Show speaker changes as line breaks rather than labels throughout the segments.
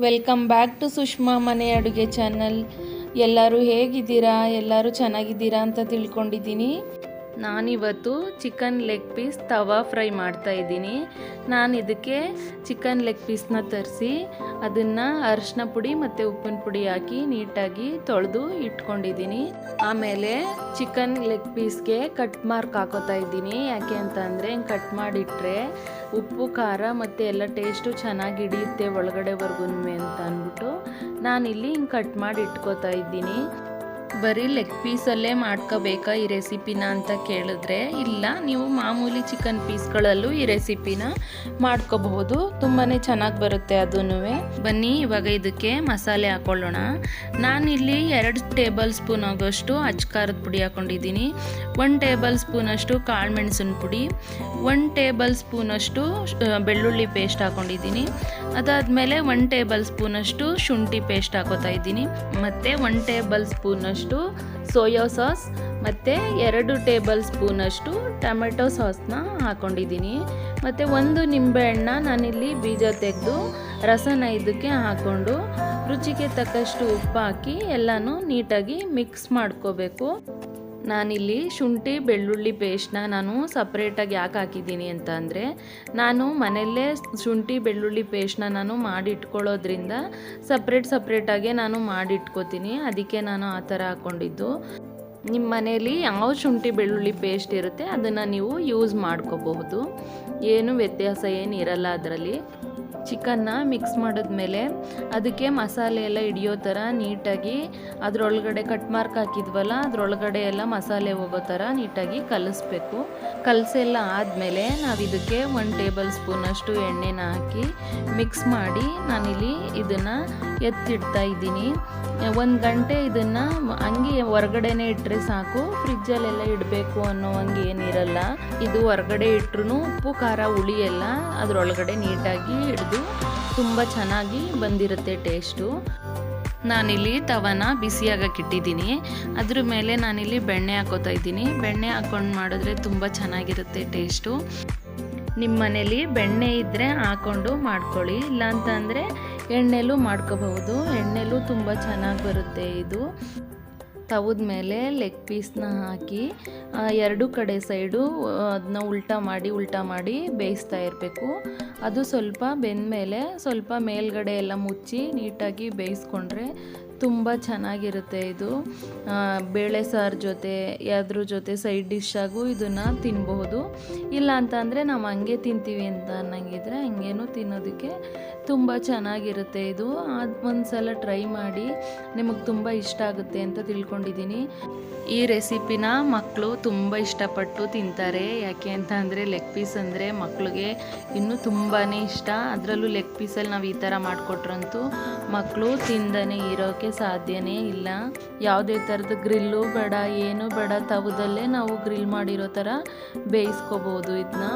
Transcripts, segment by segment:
Welcome back to Sushma ಮನೆ ಅಡುಗೆ channel ಎಲ್ಲರೂ ಹೇಗಿದ್ದೀರಾ? ಎಲ್ಲರೂ ಚೆನ್ನಾಗಿದ್ದೀರಾ ಅಂತ ತಿಳ್ಕೊಂಡಿದ್ದೀನಿ. ನಾನಿವತ್ತು chicken leg piece tawa fry ಮಾಡ್ತಾ ಇದ್ದೀನಿ. ನಾನು ಇದಕ್ಕೆ ಚಿಕನ್ ಲೆಗ್ ಪೀಸ್ನ ತರಿಸಿ ಅದನ್ನು ಅರಿಶಿನ ಪುಡಿ ಮತ್ತು ಉಪ್ಪಿನ ಪುಡಿ ಹಾಕಿ ನೀಟಾಗಿ ತೊಳೆದು ಇಟ್ಕೊಂಡಿದ್ದೀನಿ. ಆಮೇಲೆ ಚಿಕನ್ ಲೆಗ್ ಪೀಸ್ಗೆ ಕಟ್ ಮಾರ್ಕ್ ಹಾಕೋತಾ ಇದ್ದೀನಿ. ಯಾಕೆ ಅಂತ ಅಂದರೆ ಕಟ್ ಮಾಡಿಟ್ರೆ ಉಪ್ಪು, ಖಾರ ಮತ್ತು ಎಲ್ಲ ಟೇಸ್ಟು ಚೆನ್ನಾಗಿ ಹಿಡಿಯುತ್ತೆ ಒಳಗಡೆವರೆಗೂ ಅಂತ ಅಂದ್ಬಿಟ್ಟು ನಾನಿಲ್ಲಿ ಹಿಂಗೆ ಕಟ್ ಮಾಡಿ ಇಟ್ಕೋತಾ ಇದ್ದೀನಿ. ಬರೀ ಲೆಗ್ ಪೀಸಲ್ಲೇ ಮಾಡ್ಕೋಬೇಕಾ ಈ ರೆಸಿಪಿನ ಅಂತ ಕೇಳಿದ್ರೆ ಇಲ್ಲ. ನೀವು ಮಾಮೂಲಿ ಚಿಕನ್ ಪೀಸ್ಗಳಲ್ಲೂ ಈ ರೆಸಿಪಿನ ಮಾಡ್ಕೋಬಹುದು. ತುಂಬಾ ಚೆನ್ನಾಗಿ ಬರುತ್ತೆ ಅದೂ ಬನ್ನಿ, ಇವಾಗ ಇದಕ್ಕೆ ಮಸಾಲೆ ಹಾಕೊಳ್ಳೋಣ. ನಾನಿಲ್ಲಿ ಎರಡು ಟೇಬಲ್ ಸ್ಪೂನ್ ಆಗೋಷ್ಟು ಅಚ್ಕಾರದ ಪುಡಿ ಹಾಕೊಂಡಿದ್ದೀನಿ. ಒನ್ ಟೇಬಲ್ ಸ್ಪೂನಷ್ಟು ಕಾಳು ಮೆಣಸಿನ ಪುಡಿ. ಒನ್ ಟೇಬಲ್ ಸ್ಪೂನಷ್ಟು ಬೆಳ್ಳುಳ್ಳಿ ಪೇಸ್ಟ್ ಹಾಕೊಂಡಿದ್ದೀನಿ. ಅದಾದಮೇಲೆ ಒನ್ ಟೇಬಲ್ ಸ್ಪೂನಷ್ಟು ಶುಂಠಿ ಪೇಸ್ಟ್ ಹಾಕೋತಾ ಇದ್ದೀನಿ. ಮತ್ತು ಒನ್ ಟೇಬಲ್ ಸ್ಪೂನಷ್ಟು ಸೋಯಾ ಸಾಸ್ ಮತ್ತು ಎರಡು ಟೇಬಲ್ ಸ್ಪೂನಷ್ಟು ಟೊಮೆಟೊ ಸಾಸ್ನ ಹಾಕ್ಕೊಂಡಿದ್ದೀನಿ ಮತ್ತು ಒಂದು ನಿಂಬೆಹಣ್ಣ ನಾನಿಲ್ಲಿ ಬೀಜ ತೆಗೆದು ರಸನ ಇದಕ್ಕೆ ಹಾಕ್ಕೊಂಡು ರುಚಿಗೆ ತಕ್ಕಷ್ಟು ಉಪ್ಪು ಹಾಕಿ ಎಲ್ಲನೂ ನೀಟಾಗಿ ಮಿಕ್ಸ್ ಮಾಡ್ಕೋಬೇಕು. ನಾನಿಲ್ಲಿ ಶುಂಠಿ, ಬೆಳ್ಳುಳ್ಳಿ ಪೇಸ್ಟ್ನ ನಾನು ಸಪ್ರೇಟಾಗಿ ಯಾಕೆ ಹಾಕಿದ್ದೀನಿ ಅಂತ ಅಂದರೆ, ನಾನು ಮನೆಯಲ್ಲೇ ಶುಂಠಿ, ಬೆಳ್ಳುಳ್ಳಿ ಪೇಸ್ಟ್ನ ನಾನು ಮಾಡಿಟ್ಕೊಳ್ಳೋದ್ರಿಂದ ಸಪ್ರೇಟ್ ಸಪ್ರೇಟಾಗೆ ನಾನು ಮಾಡಿಟ್ಕೋತೀನಿ. ಅದಕ್ಕೆ ನಾನು ಆ ಥರ ಹಾಕ್ಕೊಂಡಿದ್ದು. ನಿಮ್ಮ ಮನೆಯಲ್ಲಿ ಯಾವ ಶುಂಠಿ, ಬೆಳ್ಳುಳ್ಳಿ ಪೇಸ್ಟ್ ಇರುತ್ತೆ, ಅದನ್ನು ನೀವು ಯೂಸ್ ಮಾಡ್ಕೋಬಹುದು. ಏನು ವ್ಯತ್ಯಾಸ ಏನಿರಲ್ಲ ಅದರಲ್ಲಿ. ಚಿಕನ್ನ ಮಿಕ್ಸ್ ಮಾಡಿದ್ಮೇಲೆ ಅದಕ್ಕೆ ಮಸಾಲೆ ಎಲ್ಲ ಹಿಡಿಯೋ ಥರ ನೀಟಾಗಿ ಅದರೊಳಗಡೆ ಕಟ್ ಮಾರ್ಕ್ ಹಾಕಿದ್ವಲ್ಲ, ಅದರೊಳಗಡೆ ಎಲ್ಲ ಮಸಾಲೆ ಹೋಗೋ ಥರ ನೀಟಾಗಿ ಕಲಿಸ್ಬೇಕು. ಕಲಸೆಲ್ಲ ಆದಮೇಲೆ ನಾವು ಇದಕ್ಕೆ ಒಂದು ಟೇಬಲ್ ಸ್ಪೂನಷ್ಟು ಎಣ್ಣೆನ ಹಾಕಿ ಮಿಕ್ಸ್ ಮಾಡಿ ನಾನಿಲ್ಲಿ ಇದನ್ನು ಎತ್ತಿಡ್ತಾ ಇದ್ದೀನಿ. ಒಂದು ಗಂಟೆ ಇದನ್ನು ಹಂಗೆ ಹೊರಗಡೆನೆ ಇಟ್ಟರೆ ಸಾಕು ಫ್ರಿಜ್ಜಲ್ಲೆಲ್ಲ ಇಡಬೇಕು ಅನ್ನೋ ಹಂಗೆ ಏನಿರಲ್ಲ. ಇದು ಹೊರಗಡೆ ಇಟ್ರು ಉಪ್ಪು, ಖಾರ ಹುಳಿಯೆಲ್ಲ ಅದರೊಳಗಡೆ ನೀಟಾಗಿ ಹಿಡಿದು ತುಂಬ ಚೆನ್ನಾಗಿ ಬಂದಿರುತ್ತೆ ಟೇಸ್ಟು. ನಾನಿಲ್ಲಿ ತವನ ಬಿಸಿಯಾಗಕ್ಕೆ ಇಟ್ಟಿದ್ದೀನಿ ಅದ್ರ ಮೇಲೆ ನಾನಿಲ್ಲಿ ಬೆಣ್ಣೆ ಹಾಕೋತಾ ಇದ್ದೀನಿ. ಬೆಣ್ಣೆ ಹಾಕೊಂಡು ಮಾಡಿದ್ರೆ ತುಂಬ ಚೆನ್ನಾಗಿರುತ್ತೆ ಟೇಸ್ಟು. ನಿಮ್ಮ ಮನೇಲಿ ಬೆಣ್ಣೆ ಇದ್ದರೆ ಹಾಕ್ಕೊಂಡು ಮಾಡ್ಕೊಳ್ಳಿ. ಇಲ್ಲಾಂತಂದರೆ ಎಣ್ಣೆಲೂ ಮಾಡ್ಕೋಬಹುದು. ಎಣ್ಣೆಲೂ ತುಂಬ ಚೆನ್ನಾಗಿ ಬರುತ್ತೆ ಇದು. ತವದ ಮೇಲೆ ಲೆಗ್ ಪೀಸ್ನ ಹಾಕಿ ಎರಡು ಕಡೆ ಸೈಡು ಅದನ್ನ ಉಲ್ಟಾ ಮಾಡಿ ಉಲ್ಟಾ ಮಾಡಿ ಬೇಯಿಸ್ತಾ ಇರಬೇಕು. ಅದು ಸ್ವಲ್ಪ ಬೆಂದ ಮೇಲೆ ಸ್ವಲ್ಪ ಮೇಲ್ಗಡೆ ಎಲ್ಲ ಮುಚ್ಚಿ ನೀಟಾಗಿ ಬೇಯಿಸ್ಕೊಂಡ್ರೆ ತುಂಬ ಚೆನ್ನಾಗಿರುತ್ತೆ ಇದು. ಬೇಳೆ ಸಾರು ಜೊತೆ, ಯಾವ್ದ್ರ ಜೊತೆ ಸೈಡ್ ಡಿಶ್ಶಾಗೂ ಇದನ್ನು ತಿನ್ಬಹುದು. ಇಲ್ಲ ಅಂತ ಅಂದರೆ ನಾವು ಹಂಗೆ ತಿಂತೀವಿ ಅಂತ ಅನ್ನಂಗಿದ್ರೆ ಹಂಗೇನು ತಿನ್ನೋದಕ್ಕೆ ತುಂಬ ಚೆನ್ನಾಗಿರುತ್ತೆ ಇದು. ಅದು ಒಂದು ಟ್ರೈ ಮಾಡಿ ನಿಮಗೆ ತುಂಬ ಇಷ್ಟ ಆಗುತ್ತೆ ಅಂತ ತಿಳ್ಕೊಂಡಿದ್ದೀನಿ ಈ ರೆಸಿಪಿನ ಮಕ್ಕಳು ತುಂಬ ಇಷ್ಟಪಟ್ಟು ತಿಂತಾರೆ. ಯಾಕೆ ಅಂತ ಅಂದರೆ ಲೆಗ್ ಪೀಸ್ ಅಂದರೆ ಮಕ್ಕಳಿಗೆ ಇನ್ನೂ ತುಂಬಾ ಇಷ್ಟ. ಅದರಲ್ಲೂ ಲೆಗ್ ಪೀಸಲ್ಲಿ ನಾವು ಈ ಥರ ಮಾಡಿಕೊಟ್ರಂತೂ ಮಕ್ಕಳು ತಿಂದನೇ ಇರೋಕ್ಕೆ ಸಾಧ್ಯನೇ ಇಲ್ಲ. ಯಾವುದೇ ಥರದ ಗ್ರಿಲ್ಲು ಬೇಡ, ಏನು ಬೇಡ, ತವದಲ್ಲೇ ನಾವು ಗ್ರಿಲ್ ಮಾಡಿರೋ ಥರ ಬೇಯಿಸ್ಕೋಬೋದು ಇದನ್ನ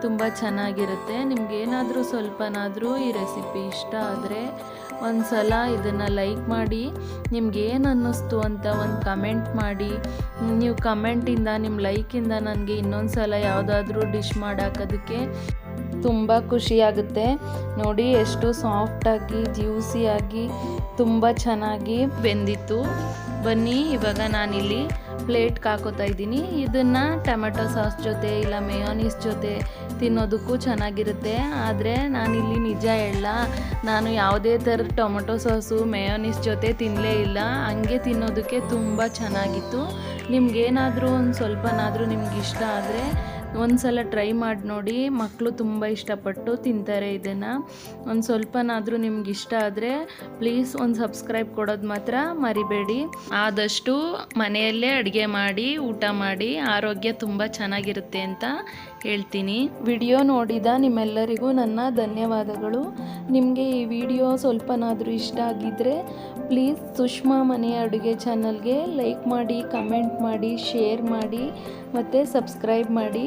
ತುಂಬ ಚೆನ್ನಾಗಿರುತ್ತೆ. ನಿಮಗೇನಾದರೂ ಸ್ವಲ್ಪನಾದರೂ ಈ ರೆಸಿಪಿ ಇಷ್ಟ ಆದರೆ ಒಂದು ಸಲ ಇದನ್ನು ಲೈಕ್ ಮಾಡಿ. ನಿಮ್ಗೇನು ಅನ್ನಿಸ್ತು ಅಂತ ಒಂದು ಕಮೆಂಟ್ ಮಾಡಿ. ನೀವು ಕಮೆಂಟಿಂದ, ನಿಮ್ಮ ಲೈಕಿಂದ ನನಗೆ ಇನ್ನೊಂದು ಸಲ ಯಾವುದಾದ್ರೂ ಡಿಶ್ ಮಾಡಾಕೋದಕ್ಕೆ ತುಂಬ ಖುಷಿಯಾಗುತ್ತೆ. ನೋಡಿ, ಎಷ್ಟು ಸಾಫ್ಟಾಗಿ, ಜ್ಯೂಸಿಯಾಗಿ, ತುಂಬ ಚೆನ್ನಾಗಿ ಬೆಂದಿತ್ತು. ಬನ್ನಿ, ಇವಾಗ ನಾನಿಲ್ಲಿ ಪ್ಲೇಟ್ ಹಾಕೋತಾ ಇದ್ದೀನಿ. ಇದನ್ನು ಟೊಮೆಟೊ ಸಾಸ್ ಜೊತೆ ಇಲ್ಲ ಮೇಯೋನೀಸ್ ಜೊತೆ ತಿನ್ನೋದಕ್ಕೂ ಚೆನ್ನಾಗಿರುತ್ತೆ. ಆದರೆ ನಾನಿಲ್ಲಿ ನಿಜ ಹೇಳ ನಾನು ಯಾವುದೇ ಥರದ ಟೊಮೆಟೊ ಸಾಸು ಮೇಯೋನೀಸ್ ಜೊತೆ ತಿನ್ನಲೇ ಇಲ್ಲ. ಹಂಗೆ ತಿನ್ನೋದಕ್ಕೆ ತುಂಬ ಚೆನ್ನಾಗಿತ್ತು. ನಿಮ್ಗೇನಾದರೂ ಒಂದು ಸ್ವಲ್ಪನಾದರೂ ನಿಮ್ಗೆ ಇಷ್ಟ ಆದರೆ ಒಂದು ಸಲ ಟ್ರೈ ಮಾಡಿ ನೋಡಿ. ಮಕ್ಕಳು ತುಂಬ ಇಷ್ಟಪಟ್ಟು ತಿಂತಾರೆ ಇದನ್ನು. ಒಂದು ಸ್ವಲ್ಪನಾದರೂ ನಿಮ್ಗೆ ಇಷ್ಟ ಆದರೆ ಪ್ಲೀಸ್ ಒಂದು ಸಬ್ಸ್ಕ್ರೈಬ್ ಕೊಡೋದು ಮಾತ್ರ ಮರಿಬೇಡಿ. ಆದಷ್ಟು ಮನೆಯಲ್ಲೇ ಅಡುಗೆ ಮಾಡಿ, ಊಟ ಮಾಡಿ, ಆರೋಗ್ಯ ತುಂಬ ಚೆನ್ನಾಗಿರುತ್ತೆ ಅಂತ ಹೇಳ್ತೀನಿ. ವಿಡಿಯೋ ನೋಡಿದ ನಿಮ್ಮೆಲ್ಲರಿಗೂ ನನ್ನ ಧನ್ಯವಾದಗಳು. ನಿಮಗೆ ಈ ವಿಡಿಯೋ ಸ್ವಲ್ಪನಾದರೂ ಇಷ್ಟ ಆಗಿದ್ದರೆ ಪ್ಲೀಸ್ ಸುಷ್ಮಾ ಮನೆಯ ಅಡುಗೆ ಚಾನಲ್ಗೆ ಲೈಕ್ ಮಾಡಿ ಕಮೆಂಟ್ ಮಾಡಿ ಶೇರ್ ಮಾಡಿ, ಮತ್ತು ಸಬ್ಸ್ಕ್ರೈಬ್ ಮಾಡಿ.